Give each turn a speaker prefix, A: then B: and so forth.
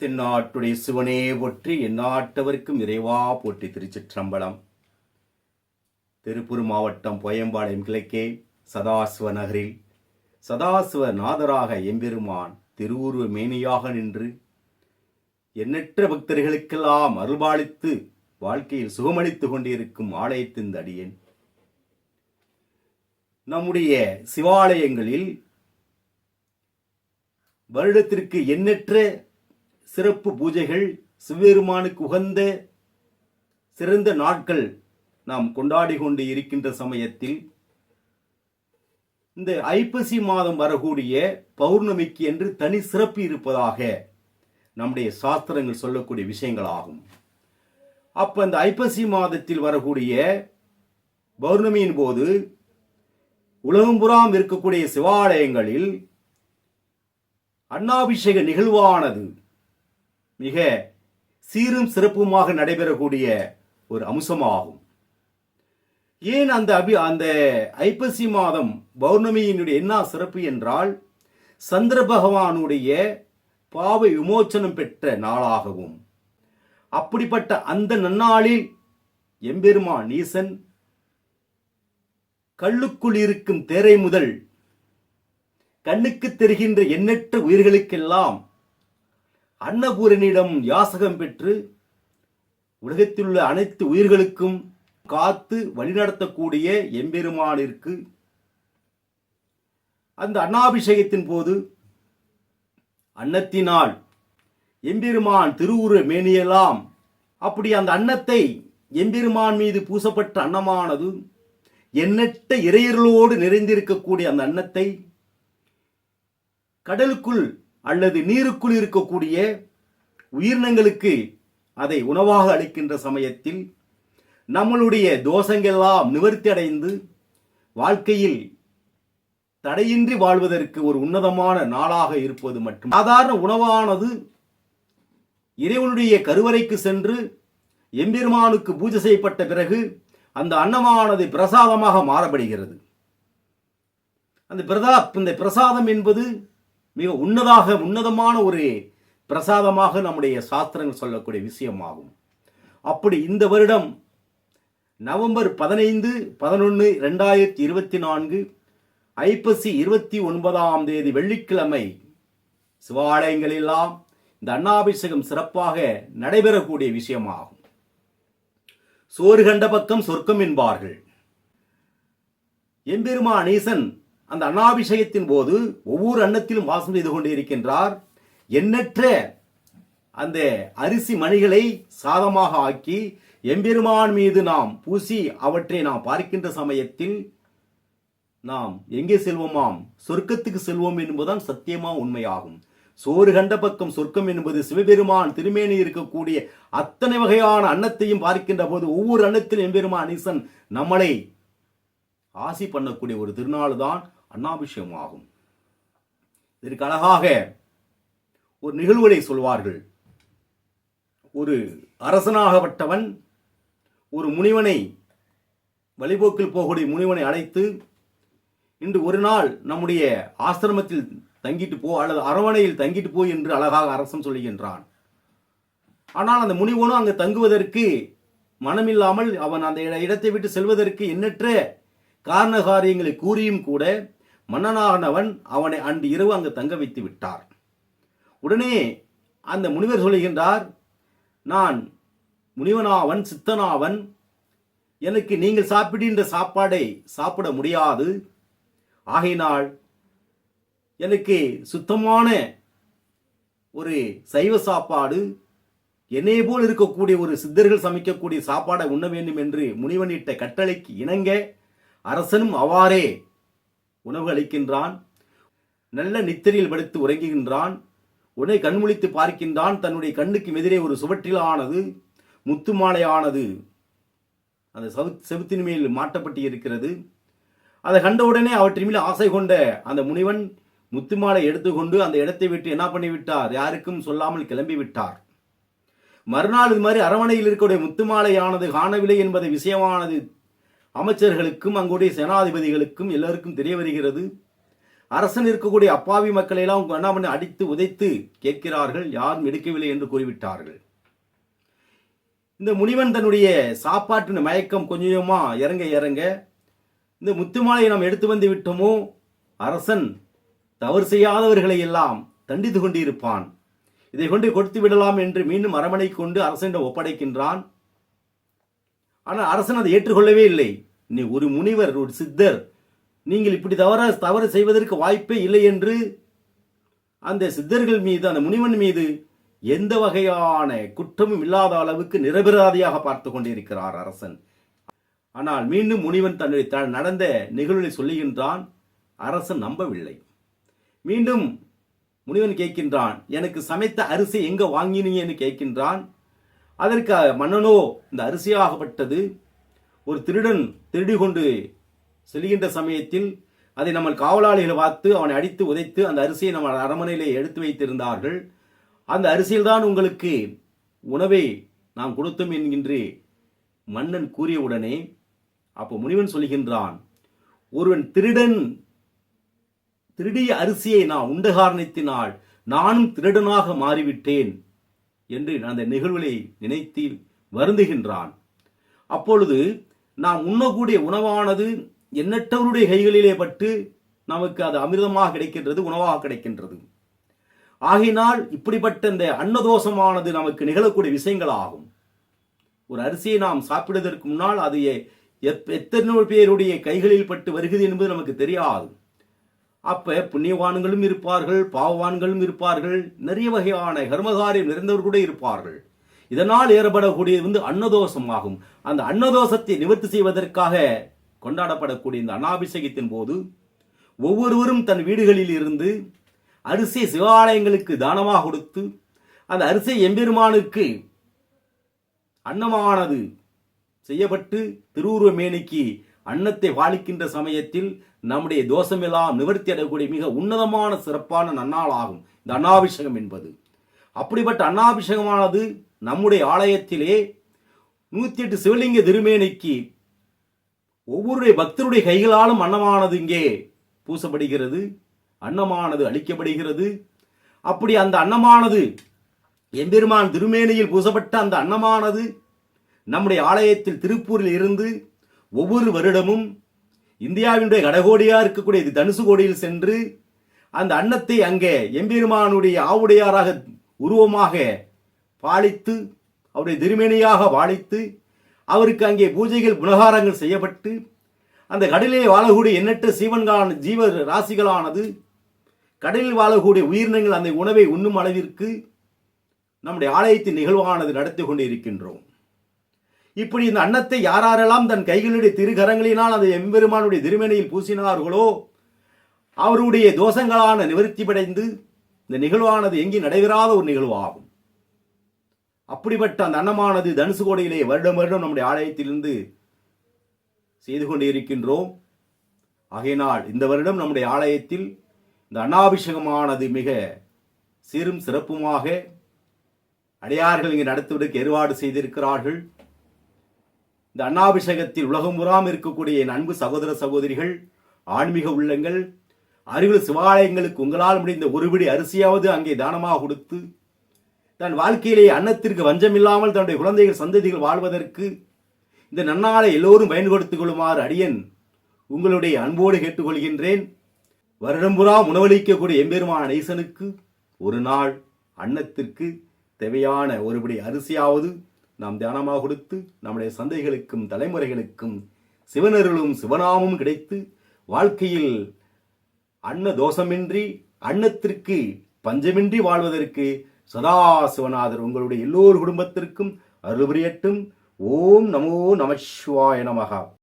A: தென்னாட்டுடைய சிவனே போற்றி எந்நாட்டவருக்கும் இறைவா போற்றி திருச்சிற்றம்பலம். திருப்பூர் மாவட்டம் பொயம்பாளையம் கிழக்கே சதாசிவ நகரில் சதாசிவ நாதராக எம்பெருமான் திருவுருவ மேனியாக நின்று எண்ணற்ற பக்தர்களுக்கெல்லாம் அருள்பாலித்து வாழ்க்கையில் சுகமளித்துக் கொண்டிருக்கும் ஆலயத்தின் அடியேன். நம்முடைய சிவாலயங்களில் வருடத்திற்கு எண்ணற்ற சிறப்பு பூஜைகள் சிவபெருமானுக்கு உகந்த சிறந்த நாட்கள் நாம் கொண்டாடி கொண்டு இருக்கின்ற சமயத்தில் இந்த ஐப்பசி மாதம் வரக்கூடிய பௌர்ணமிக்கு என்று தனி சிறப்பு இருப்பதாக நம்முடைய சாஸ்திரங்கள் சொல்லக்கூடிய விஷயங்களாகும். அப்ப இந்த ஐப்பசி மாதத்தில் வரக்கூடிய பௌர்ணமியின் போது உலகம்புறாம் இருக்கக்கூடிய சிவாலயங்களில் அன்னாபிஷேக நிகழ்வானது மிக சீரும் சிறப்புமாக நடைபெறக்கூடிய ஒரு அம்சமாகும். ஏன் அந்த அபி அந்த ஐப்பசி மாதம் பௌர்ணமியினுடைய என்ன சிறப்பு என்றால் சந்திர பகவானுடைய பாவ விமோச்சனம் பெற்ற நாளாகவும் அப்படிப்பட்ட அந்த நன்னாளில் எம்பெருமா நீசன் கல்லுக்குள் இருக்கும் தேரை முதல் கண்ணுக்கு தெரிகின்ற எண்ணற்ற உயிர்களுக்கெல்லாம் அன்னபூரனிடம் யாசகம் பெற்று உலகத்திலுள்ள அனைத்து உயிர்களுக்கும் காத்து வழிநடத்தக்கூடிய எம்பெருமானிற்கு அந்த அன்னாபிஷேகத்தின் போது அன்னத்தினால் எம்பெருமான் திருவுரு மேனியலாம் அப்படி அந்த அன்னத்தை எம்பெருமான் மீது பூசப்பட்ட அன்னமானது எண்ணற்ற இறையர்களோடு நிறைந்திருக்கக்கூடிய அந்த அன்னத்தை கடலுக்குள் அல்லது நீருக்குள் இருக்கக்கூடிய உயிரினங்களுக்கு அதை உணவாக அளிக்கின்ற சமயத்தில் நம்மளுடைய தோஷங்கள்லாம் நிவர்த்தி அடைந்து வாழ்க்கையில் தடையின்றி வாழ்வதற்கு ஒரு உன்னதமான நாளாக இருப்பது மட்டும். சாதாரண உணவானது இறைவனுடைய கருவறைக்கு சென்று எம்பெருமானுக்கு பூஜை செய்யப்பட்ட பிறகு அந்த அன்னமானது பிரசாதமாக மாறப்படுகிறது. அந்த பிரதா இந்த பிரசாதம் என்பது மிக உன்னதாக உன்னதமான ஒரு பிரசாதமாக நம்முடைய சாஸ்திரங்கள் சொல்லக்கூடிய விஷயமாகும். அப்படி இந்த வருடம் நவம்பர் பதினைந்து பதினொன்று ரெண்டாயிரத்தி இருபத்தி நான்கு ஐப்பசி இருபத்தி ஒன்பதாம் தேதி வெள்ளிக்கிழமை சிவாலயங்களெல்லாம் இந்த அன்னாபிஷேகம் சிறப்பாக நடைபெறக்கூடிய விஷயமாகும். சோறு கண்ட பக்கம் சொர்க்கம் என்பார்கள். எம்பெருமான் ஈசன் அந்த அன்னாபிஷேகத்தின் போது ஒவ்வொரு அன்னத்திலும் வாசம் செய்து கொண்டு இருக்கின்றார். எண்ணற்ற அந்த அரிசி மணிகளை சாதமாக ஆக்கி எம்பெருமான் மீது நாம் பூசி அவற்றை நாம் பார்க்கின்ற சமயத்தில் நாம் எங்கே செல்வோமாம்? சொர்க்கத்துக்கு செல்வோம் என்பதுதான் சத்தியமா உண்மையாகும். சோறு கண்ட பக்கம் சொர்க்கம் என்பது சிவபெருமான் திருமேனி இருக்கக்கூடிய அத்தனை வகையான அன்னத்தையும் பார்க்கின்ற போது ஒவ்வொரு அன்னத்திலும் எம்பெருமான் ஈசன் நம்மளை ஆசி பண்ணக்கூடிய ஒரு திருநாள் தான் அன்னாபிஷேகம் ஆகும் இதற்கு அழகாக ஒரு நிகழ்வுகளை சொல்வார்கள். ஒரு அரசனாகப்பட்டவன் ஒரு முனிவனை வழிபோக்கில் போகக்கூடிய முனிவனை அழைத்து இன்று ஒரு நாள் நம்முடைய ஆசிரமத்தில் தங்கிட்டு போ அல்லது அரவணையில் தங்கிட்டு போ என்று அழகாக அரசன் சொல்லுகின்றான் ஆனால் அந்த முனிவனும் அங்கு தங்குவதற்கு மனமில்லாமல் அவன் அந்த இட- இடத்தை விட்டு செல்வதற்கு எண்ணற்ற காரண காரியங்களை கூறியும் கூட மன்னனானவன் அவனை அன்று இரவு அங்கு தங்க வைத்து விட்டார். உடனே அந்த முனிவர் சொல்லுகின்றார் நான் முனிவனாவன் சித்தனாவன். எனக்கு நீங்கள் சாப்பிடுகின்ற சாப்பாடை சாப்பிட முடியாது. ஆகையினால் எனக்கு சுத்தமான ஒரு சைவ சாப்பாடு என்னை போல் இருக்கக்கூடிய ஒரு சித்தர்கள் சமைக்கக்கூடிய சாப்பாடை உண்ண வேண்டும் என்று முனிவனிட்ட கட்டளைக்கு இணங்க அரசனும் அவ்வாறே உணவு அளிக்கின்றான் நல்ல நித்திரையில் படுத்து உறங்குகின்றான் உடனே கண்முழித்து பார்க்கின்றான் தன்னுடைய கண்ணுக்கு எதிரே ஒரு சுவற்றிலானது முத்து மாலையானது அந்த சவு செவுத்தின் மேல் மாட்டப்பட்டு இருக்கிறது அதை கண்டவுடனே அவற்றின் மேல் ஆசை கொண்ட அந்த முனிவன் முத்துமாலை எடுத்துக்கொண்டு அந்த இடத்தை விட்டு என்ன பண்ணிவிட்டார்? யாருக்கும் சொல்லாமல் கிளம்பி விட்டார் மறுநாள் இது மாதிரி அரவணையில் இருக்கக்கூடிய முத்துமாலையானது காணவில்லை என்பதை விஷயமானது அமைச்சர்களுக்கும் அங்குடைய சேனாதிபதிகளுக்கும் எல்லோருக்கும் தெரிய வருகிறது. அரசன் இருக்கக்கூடிய அப்பாவி மக்களை எல்லாம் என்ன பண்ணி அடித்து உதைத்து கேட்கிறார்கள். யாரும் எடுக்கவில்லை என்று கூறிவிட்டார்கள். இந்த முனிவன் தன்னுடைய சாப்பாட்டின் மயக்கம் கொஞ்சமா இறங்க இறங்க இந்த முத்துமாலையை நாம் எடுத்து வந்து விட்டோமோ? அரசன் தவறு செய்யாதவர்களை எல்லாம் தண்டித்து கொண்டிருப்பான். இதை கொண்டு கொடுத்து விடலாம் என்று மீண்டும் அரமனை கொண்டு அரசனிடம் ஒப்படைக்கின்றான். ஆனால் அரசன் அதை ஏற்றுக்கொள்ளவே இல்லை. நீ ஒரு முனிவர் ஒரு சித்தர். நீங்கள் இப்படி தவற தவறு செய்வதற்கு வாய்ப்பே இல்லை என்று அந்த சித்தர்கள் மீது அந்த முனிவன் மீது எந்த வகையான குற்றமும் இல்லாத அளவுக்கு நிரபராதியாக பார்த்து கொண்டிருக்கிறார் அரசன். ஆனால் மீண்டும் முனிவன் தன்னுடைய த- நடந்த நிகழ்வை சொல்லுகின்றான் அரசன் நம்பவில்லை. மீண்டும் முனிவன் கேட்கின்றான் எனக்கு சமைத்த அரிசி எங்க வாங்கினீங்கன்னு கேட்கின்றான் அதற்கு மன்னனோ இந்த அரிசியாகப்பட்டது. ஒரு திருடன் திருடி கொண்டு செல்கின்ற சமயத்தில் அதை நம்ம காவலாளிகள் பார்த்து அவனை அடித்து உதைத்து அந்த அரிசியை நம்ம அரண்மனையிலே எடுத்து வைத்திருந்தார்கள். அந்த அரிசியில்தான் உங்களுக்கு உணவை நாம் கொடுத்தோம் என்கின்ற மன்னன் கூறியவுடனே அப்போ முனிவன் சொல்கின்றான் ஒருவன் திருடன் திருடிய அரிசியை நான் உண்ட காரணத்தினால் நானும் திருடனாக மாறிவிட்டேன். என்று அந்த நிகழ்வுகளை நினைத்து வருந்துகின்றான். அப்பொழுது நாம் உண்ணக்கூடிய உணவானது எண்ணற்றவருடைய கைகளிலே பட்டு நமக்கு அது அமிர்தமாக கிடைக்கின்றது உணவாக கிடைக்கின்றது. ஆகினால் இப்படிப்பட்ட இந்த அன்னதோஷமானது நமக்கு நிகழக்கூடிய விஷயங்கள் ஆகும் ஒரு அரிசியை நாம் சாப்பிடுவதற்கு முன்னால் அது எத்- எத்தனை பேருடைய கைகளில் பட்டு வருகிறது என்பது நமக்கு தெரியாது. அப்ப புண்ணியவான்களும் இருப்பார்கள் பாவவான்களும் இருப்பார்கள் நிறைய வகையான கர்மகாரியம் நிறைந்தவர் கூட இருப்பார்கள். இதனால் ஏற்படக்கூடியது வந்து அன்னதோஷம் ஆகும். அந்த அன்னதோஷத்தை நிவர்த்தி செய்வதற்காக கொண்டாடப்படக்கூடிய இந்த அனாபிஷேகத்தின் போது ஒவ்வொருவரும் தன் வீடுகளில் இருந்து அரிசி சிவாலயங்களுக்கு தானமாக கொடுத்து அந்த அரிசி எம்பெருமானுக்கு அன்னமானது செய்யப்பட்டு திருவுருவ மேனிக்கு அன்னத்தை வாழிக்கின்ற சமயத்தில் நம்முடைய தோஷமெல்லாம் நிவர்த்தி அடையக்கூடிய மிக உன்னதமான சிறப்பான நன்னாள் ஆகும். இந்த அன்னாபிஷேகம் என்பது. அப்படிப்பட்ட அன்னாபிஷேகமானது நம்முடைய ஆலயத்திலே நூத்தி எட்டு சிவலிங்க திருமேனிக்கு ஒவ்வொருடைய பக்தருடைய கைகளாலும் அன்னமானது இங்கே பூசப்படுகிறது. அன்னமானது அளிக்கப்படுகிறது அப்படி அந்த அன்னமானது எம்பெருமான் திருமேனியில் பூசப்பட்ட அந்த அன்னமானது நம்முடைய ஆலயத்தில் திருப்பூரில் இருந்து ஒவ்வொரு வருடமும் இந்தியாவினுடைய கடகோடியாக இருக்கக்கூடிய இது தனுசு கோடியில் சென்று அந்த அன்னத்தை அங்கே எம்பெருமானுடைய ஆவுடையாராக உருவமாக பாலித்து அவருடைய திருமேனியாக வாழித்து அவருக்கு அங்கே பூஜைகள் புனகாரங்கள் செய்யப்பட்டு அந்த கடலிலே வாழக்கூடிய எண்ணற்ற சீவன்கான ஜீவ ராசிகளானது கடலில் வாழக்கூடிய உயிரினங்கள் அந்த உணவை உண்ணும் அளவிற்கு நம்முடைய ஆலயத்தின் நிகழ்வானது நடத்தி கொண்டு இருக்கின்றோம் இப்படி இந்த அன்னத்தை யாரெல்லாம் தன் கைகளுடைய திருகரங்களினால் அந்த எம்பெருமானுடைய திருமேனியில் பூசினார்களோ அவருடைய தோஷங்களான நிவர்த்தி படைந்து இந்த நிகழ்வானது எங்கே நடைபெறாத ஒரு நிகழ்வாகும். அப்படிப்பட்ட அந்த அன்னமானது தனுசு கோடையிலே வருடம் வருடம் நம்முடைய ஆலயத்திலிருந்து செய்து கொண்டு இருக்கின்றோம். ஆகையினால் இந்த வருடம் நம்முடைய ஆலயத்தில் இந்த அன்னாபிஷேகமானது மிக சீரும் சிறப்புமாக அடையார்கள் இங்கே நடத்துவதற்கு ஏற்பாடு செய்திருக்கிறார்கள். இந்த அண்ணாபிஷேகத்தில் உலகமுறாம் இருக்கக்கூடிய என் அன்பு சகோதர சகோதரிகள் ஆன்மீக உள்ளங்கள் அருகில் சிவாலயங்களுக்கு உங்களால் முடிந்த ஒருபடி அரிசியாவது அங்கே தானமாக கொடுத்து தன் வாழ்க்கையிலே அன்னத்திற்கு வஞ்சமில்லாமல் தன்னுடைய குழந்தைகள் சந்ததிகள் வாழ்வதற்கு இந்த நன்னாளை எல்லோரும் பயன்படுத்திக் கொள்ளுமாறு அடியன் உங்களுடைய அன்போடு கேட்டுக்கொள்கின்றேன். வருடம்புறா உணவளிக்கக்கூடிய எம்பெருமான ஈசனுக்கு ஒரு நாள் அன்னத்திற்கு தேவையான ஒருபடி அரிசியாவது நாம் தியானமாக கொடுத்து நம்முடைய சந்தைகளுக்கும் தலைமுறைகளுக்கும் சிவனர்களும் சிவநாமும் கிடைத்து வாழ்க்கையில் அன்ன தோஷமின்றி அன்னத்திற்கு பஞ்சமின்றி வாழ்வதற்கு சதா சிவநாதர் உங்களுடைய எல்லோர் குடும்பத்திற்கும் அருள் புரியட்டும். ஓம் நமோ நமசிவாய நமகா